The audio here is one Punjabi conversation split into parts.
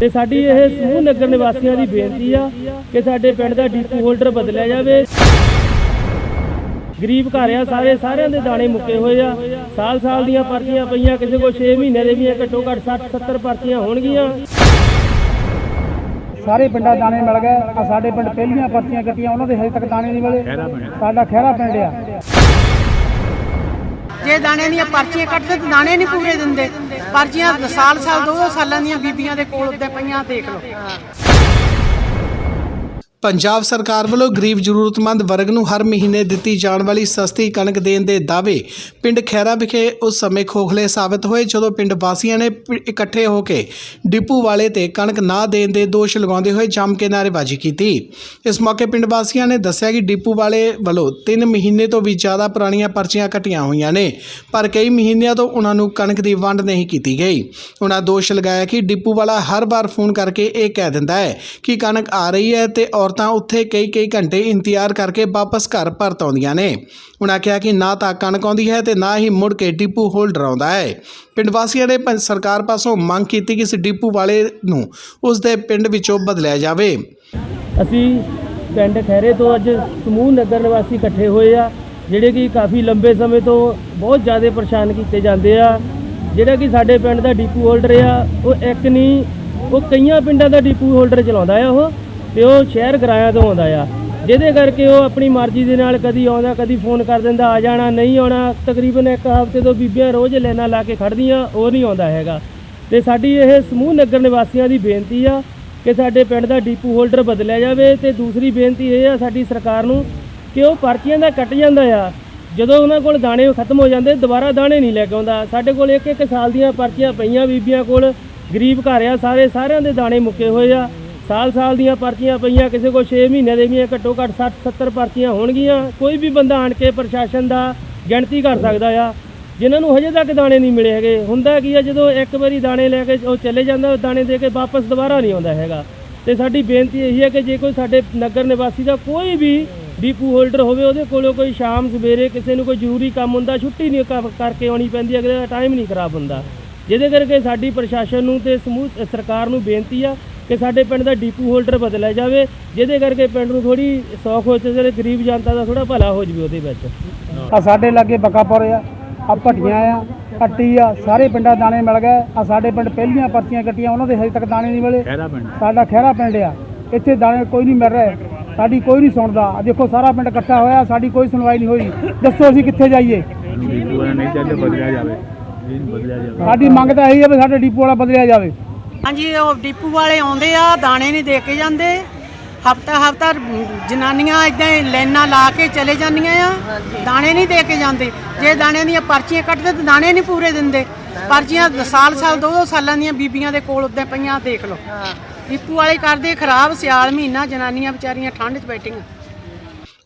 ਤੇ ਸਾਡੀ ਇਹ ਸਮੂਹ ਨਗਰ ਨਿਵਾਸੀਆਂ ਦੀ ਬੇਨਤੀ ਆ ਕਿ ਸਾਡੇ ਪਿੰਡ ਦਾ ਡੀਪੂ ਹੋਲਡਰ ਬਦਲਿਆ ਜਾਵੇ। ਗਰੀਬ ਘਰ ਆ ਸਾਰੇ ਸਾਰਿਆਂ ਦੇ ਦਾਣੇ ਮੁੱਕੇ ਹੋਏ ਆ। ਸਾਲ ਸਾਲ ਦੀਆਂ ਪਰਚੀਆਂ ਪਈਆਂ ਕਿਸੇ ਕੋਲ 6 ਮਹੀਨੇ ਦੇ ਵੀ ਆ ਘੱਟੋ ਘੱਟ 60 70 ਪਰਚੀਆਂ ਹੋਣਗੀਆਂ। ਸਾਰੇ ਪਿੰਡਾਂ ਦਾਣੇ ਮਿਲ ਗਏ। ਆ ਸਾਡੇ ਪਿੰਡ ਪਹਿਲੀਆਂ ਪਰਚੀਆਂ ਕੱਟੀਆਂ ਉਹਨਾਂ ਦੇ ਹਜੇ ਤੱਕ ਦਾਣੇ ਨਹੀਂ ਮਿਲੇ। ਸਾਡਾ ਖਹਿਰਾ ਪਿੰਡ ਆ। ਜੇ ਦਾਣੇ ਦੀਆਂ ਪਰਚੀਆਂ ਕੱਟਦੇ ਤੇ ਦਾਣੇ ਨਹੀਂ ਪੂਰੇ ਦਿੰਦੇ। ਪਰ ਪਰਚੀਆਂ ਸਾਲ ਸਾਲ ਦੋ ਦੋ ਸਾਲਾਂ ਦੀਆਂ ਬੀਬੀਆਂ ਦੇ ਕੋਲ ਉੱਤੇ ਪਈਆਂ, ਦੇਖ ਲਓ। ਪੰਜਾਬ ਸਰਕਾਰ ਵੱਲੋਂ ਗਰੀਬ ਜ਼ਰੂਰਤਮੰਦ ਵਰਗ ਨੂੰ ਹਰ ਮਹੀਨੇ ਦਿੱਤੀ ਜਾਣ ਵਾਲੀ ਸਸਤੀ ਕਣਕ ਦੇਣ ਦੇ ਦਾਅਵੇ ਪਿੰਡ ਖੈਰਾ ਵਿਖੇ ਉਸ ਸਮੇਂ ਖੋਖਲੇ ਸਾਬਤ ਹੋਏ ਜਦੋਂ ਪਿੰਡ ਵਾਸੀਆਂ ਨੇ ਪਿ- ਇਕੱਠੇ ਹੋ ਕੇ ਡਿਪੂ ਵਾਲੇ ਤੇ ਕਣਕ ਨਾ ਦੇਣ ਦੇ ਦੋਸ਼ ਲਗਾਉਂਦੇ ਹੋਏ ਜੰਮ ਕੇ ਨਾਅਰੇਬਾਜ਼ੀ ਕੀਤੀ। ਇਸ ਮੌਕੇ ਪਿੰਡ ਵਾਸੀਆਂ ਨੇ ਦੱਸਿਆ ਕਿ ਡਿਪੂ ਵਾਲੇ ਵੱਲੋਂ 3 ਮਹੀਨੇ ਤੋਂ ਵੀ ਜ਼ਿਆਦਾ ਪੁਰਾਣੀਆਂ ਪਰਚੀਆਂ ਕੱਟੀਆਂ ਹੋਈਆਂ ਨੇ, ਪਰ ਕਈ ਮਹੀਨਿਆਂ ਤੋਂ ਉਹਨਾਂ ਨੂੰ ਕਣਕ ਦੀ ਵੰਡ ਨਹੀਂ ਕੀਤੀ ਗਈ। ਉਹਨਾਂ ਦੋਸ਼ ਲਗਾਇਆ ਕਿ ਡਿਪੂ ਵਾਲਾ ਹਰ ਵਾਰ ਫੋਨ ਕਰਕੇ ਇਹ ਕਹਿ ਦਿੰਦਾ ਹੈ ਕਿ ਕਣਕ ਆ ਰਹੀ ਹੈ ਤੇ ਔਰਤਾਂ ਉੱਥੇ ਕਈ ਕਈ ਘੰਟੇ ਇੰਤਜ਼ਾਰ ਕਰਕੇ ਵਾਪਸ ਘਰ ਪਰਤ ਆਉਂਦੀਆਂ ਨੇ। ਉਹਨਾਂ ਕਿਹਾ ਕਿ ਨਾ ਤਾਂ ਕਣਕ ਆਉਂਦੀ ਹੈ ਤੇ ਨਾ ਹੀ ਮੁੜ ਕੇ ਡਿਪੂ ਹੋਲਡਰ ਆਉਂਦਾ ਹੈ। ਪਿੰਡ ਵਾਸੀਆਂ ਨੇ ਪੰ- ਸਰਕਾਰ ਪਾਸੋਂ ਮੰਗ ਕੀਤੀ ਕਿ ਇਸ ਡਿਪੂ ਵਾਲੇ ਨੂੰ ਉਸ ਦੇ ਪਿੰਡ ਵਿੱਚੋਂ ਬਦਲਿਆ ਜਾਵੇ। ਅਸੀਂ ਪਿੰਡ ਖੈਰੇ ਤੋਂ ਅੱਜ ਸਮੂਹ ਨਗਰ ਨਿਵਾਸੀ ਇਕੱਠੇ ਹੋਏ ਆ, ਜਿਹੜੇ ਕਿ ਕਾਫੀ ਲੰਬੇ ਸਮੇਂ ਤੋਂ ਬਹੁਤ ਜ਼ਿਆਦਾ ਪਰੇਸ਼ਾਨ ਕੀਤੇ ਜਾਂਦੇ ਆ। ਜਿਹੜਾ ਕਿ ਸਾਡੇ ਪਿੰਡ ਦਾ ਡੀਪੂ ਹੋਲਡਰ ਆ, ਉਹ ਇੱਕ ਨਹੀਂ, ਉਹ ਕਈਆਂ ਪਿੰਡਾਂ ਦਾ ਡੀਪੂ ਹੋਲਡਰ ਚਲਾਉਂਦਾ ਆ ਉਹ। ਤੇ ਉਹ ਸ਼ਹਿਰ ਗਰਾਇਆ ਤੋਂ ਆਉਂਦਾ ਆ। ਜਿਹਦੇ ਕਰਕੇ ਉਹ ਆਪਣੀ ਮਰਜ਼ੀ ਦੇ ਨਾਲ ਕਦੀ ਆਉਂਦਾ, ਕਦੀ ਫੋਨ ਕਰ ਦਿੰਦਾ, ਆ ਜਾਣਾ, ਨਹੀਂ ਆਉਣਾ, ਤਕਰੀਬਨ ਇੱਕ ਹਫ਼ਤੇ ਤੋਂ ਬੀਬੀਆਂ ਰੋਜ਼ ਲਾਈਨਾਂ ਲਾ ਕੇ ਖੜਦੀਆਂ, ਉਹ ਨਹੀਂ ਆਉਂਦਾ ਹੈਗਾ। ਤੇ ਸਾਡੀ ਇਹ ਸਮੂਹ ਨਗਰ ਨਿਵਾਸੀਆਂ ਦੀ ਬੇਨਤੀ ਆ ਕਿ ਸਾਡੇ ਪਿੰਡ ਦਾ ਡੀਪੂ ਹੋਲਡਰ ਬਦਲਿਆ ਜਾਵੇ ਤੇ ਦੂਸਰੀ ਬੇਨਤੀ ਇਹ ਆ ਸਾਡੀ ਸਰਕਾਰ ਨੂੰ ਕਿ ਉਹ ਪਰਚੀਆਂ ਦਾ ਕੱਟ ਜਾਂਦਾ ਆ। ਜਦੋਂ ਉਹਨਾਂ ਕੋਲ ਦਾਣੇ ਖਤਮ ਹੋ ਜਾਂਦੇ, ਦੁਬਾਰਾ ਦਾਣੇ ਨਹੀਂ ਲੈ ਕੇ ਆਉਂਦਾ। ਸਾਡੇ ਕੋਲ ਇੱਕ ਇੱਕ ਸਾਲ ਦੀਆਂ ਪਰਚੀਆਂ ਪਈਆਂ ਬੀਬੀਆਂ ਕੋਲ, ਗਰੀਬ ਘਰ ਆ ਸਾਰੇ, ਸਾਰਿਆਂ ਦੇ ਦਾਣੇ ਮੁੱਕੇ ਹੋਏ ਆ। ਸਾਲ ਸਾਲ ਦੀਆਂ ਪਰਚੀਆਂ ਪਈਆਂ, ਕਿਸੇ ਕੋਲ 6 ਮਹੀਨੇ ਦੇ ਵੀ ਘੱਟੋ ਘੱਟ 60 70 ਪਰਚੀਆਂ ਹੋਣਗੀਆਂ। ਕੋਈ ਵੀ ਬੰਦਾ ਆਣ ਕੇ ਪ੍ਰਸ਼ਾਸਨ ਦਾ ਗਿਣਤੀ ਕਰ ਸਕਦਾ ਆ। ਜਿਨ੍ਹਾਂ ਨੂੰ ਹਜੇ ਤੱਕ ਦਾਣੇ ਨਹੀਂ ਮਿਲੇ ਹੈਗੇ। ਹੁੰਦਾ ਕੀ ਆ, ਜਦੋਂ ਇੱਕ ਵਾਰੀ ਦਾਣੇ ਲੈ ਕੇ ਉਹ ਚਲੇ ਜਾਂਦਾ, ਉਹ ਦਾਣੇ ਦੇ ਕੇ ਵਾਪਸ ਦੁਬਾਰਾ ਨਹੀਂ ਆਉਂਦਾ ਹੈਗਾ। ਤੇ ਸਾਡੀ ਬੇਨਤੀ ਇਹੀ ਹੈ ਕਿ ਜੇ ਕੋਈ ਸਾਡੇ ਨਗਰ ਨਿਵਾਸੀ ਦਾ ਕੋਈ ਵੀ ਡੀਪੂ ਹੋਲਡਰ ਹੋਵੇ, ਉਹਦੇ ਕੋਲੋਂ ਕੋਈ ਸ਼ਾਮ ਸਵੇਰੇ ਕਿਸੇ ਨੂੰ ਕੋਈ ਜ਼ਰੂਰੀ ਕੰਮ ਹੁੰਦਾ, ਛੁੱਟੀ ਨਹੀਂ ਕਰ- ਕਰਕੇ ਆਉਣੀ ਪੈਂਦੀ, ਅਗਲੇ ਦਾ ਟਾਈਮ ਨਹੀਂ ਖਰਾਬ ਹੁੰਦਾ। ਜਿਹਦੇ ਕਰਕੇ ਸਾਡੀ ਪ੍ਰਸ਼ਾਸਨ ਨੂੰ ਤੇ ਸਮੂਹ ਸਰਕਾਰ ਨੂੰ ਬੇਨਤੀ ਆ ਕਿ ਸਾਡੇ ਪਿੰਡ ਦਾ ਡੀਪੂ ਹੋਲਡਰ ਬਦਲਿਆ ਜਾਵੇ ਜਿਹਦੇ ਕਰਕੇ ਪਿੰਡ ਨੂੰ ਥੋੜੀ ਸੌਖ ਹੋ ਤੇ ਜਿਹੜੇ ਗਰੀਬ ਜਨਤਾ ਦਾ ਥੋੜਾ ਭਲਾ ਹੋ ਜਵੇ ਉਹਦੇ ਵਿੱਚ। ਆ ਸਾਡੇ ਲਾਗੇ ਬਕਾਪੁਰ ਆ ਆ ਭੱਟੀਆਂ ਆ ਅੱਟੀ ਆ ਸਾਰੇ ਪਿੰਡਾਂ ਦਾਣੇ ਮਿਲ ਗਏ। ਆ ਸਾਡੇ ਪਿੰਡ ਪਹਿਲੀਆਂ ਪਰਚੀਆਂ ਕੱਟੀਆਂ ਉਹਨਾਂ ਦੇ ਹਜੇ ਤੱਕ ਦਾਣੇ ਨਹੀਂ ਮਿਲੇ। ਸਾਡਾ ਖਹਿਰਾ ਪਿੰਡ ਆ। ਇੱਥੇ ਦਾਣੇ ਕੋਈ ਨਹੀਂ ਮਿਲ ਰਹੇ। ਸਾਡੀ ਕੋਈ ਨਹੀਂ ਸੁਣਦਾ। ਆ ਦੇਖੋ ਸਾਰਾ ਪਿੰਡ ਇਕੱਠਾ ਹੋਇਆ ਸਾਡੀ ਕੋਈ ਸੁਣਵਾਈ ਨਹੀਂ ਹੋਈ। ਦੱਸੋ ਅਸੀਂ ਕਿੱਥੇ ਜਾਈਏ? ਨਹੀਂ ਬਦਲਿਆ ਜਾਵੇ। ਬਦਲਿਆ ਜਾਵੇ ਸਾਡੀ ਮੰਗ ਤਾਂ ਇਹੀ ਹੈ ਵੀ ਸਾਡੇ ਡਿਪੂ ਵਾਲਾ ਬਦਲਿਆ ਜਾਵੇ। ਹਾਂਜੀ ਉਹ ਡੀਪੂ ਵਾਲੇ ਆਉਂਦੇ ਆ ਦਾਣੇ ਨਹੀਂ ਦੇ ਕੇ ਜਾਂਦੇ। ਹਫਤਾ ਹਫਤਾ ਜਨਾਨੀਆਂ ਇਦਾਂ ਲਾਈਨਾਂ ਲਾ ਕੇ ਚਲੇ ਜਾਂਦੀਆਂ ਆ ਦਾਣੇ ਨਹੀਂ ਦੇ ਕੇ ਜਾਂਦੇ। ਜੇ ਦਾਣੇ ਦੀਆਂ ਪਰਚੀਆਂ ਕੱਟਦੇ ਤੇ ਦਾਣੇ ਨਹੀਂ ਪੂਰੇ ਦਿੰਦੇ। ਪਰਚੀਆਂ ਸਾਲ ਸਾਲ ਦੋ ਦੋ ਸਾਲਾਂ ਦੀਆਂ ਬੀਬੀਆਂ ਦੇ ਕੋਲ ਉੱਤੇ ਪਈਆਂ ਦੇਖ ਲਓ। ਡੀਪੂ ਵਾਲੇ ਕਰਦੇ ਖਰਾਬ ਸਿਆਲ ਮਹੀਨਾ ਜਨਾਨੀਆਂ ਵਿਚਾਰੀਆਂ ਠੰਡ 'ਚ ਬੈਠੀਆਂ।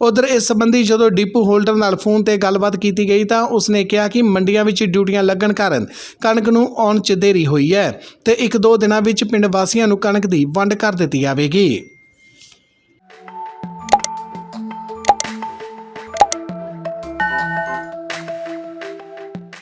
ਉਧਰ ਇਸ ਸੰਬੰਧੀ ਜਦੋਂ ਡਿਪੂ ਹੋਲਡਰ ਨਾਲ ਫੋਨ ਤੇ ਗੱਲਬਾਤ ਕੀਤੀ ਗਈ ਤਾਂ ਉਸਨੇ ਕਿਹਾ ਕਿ ਮੰਡੀਆਂ ਵਿੱਚ ਡਿਊਟੀਆਂ ਲੱਗਣ ਕਾਰਨ ਕਣਕ ਨੂੰ ਆਉਣ 'ਚ ਦੇਰੀ ਹੋਈ ਹੈ ਤੇ ਇੱਕ ਦੋ ਦਿਨਾਂ ਵਿੱਚ ਪਿੰਡ ਵਾਸੀਆਂ ਨੂੰ ਕਣਕ ਦੀ ਵੰਡ ਕਰ ਦਿੱਤੀ ਜਾਵੇਗੀ।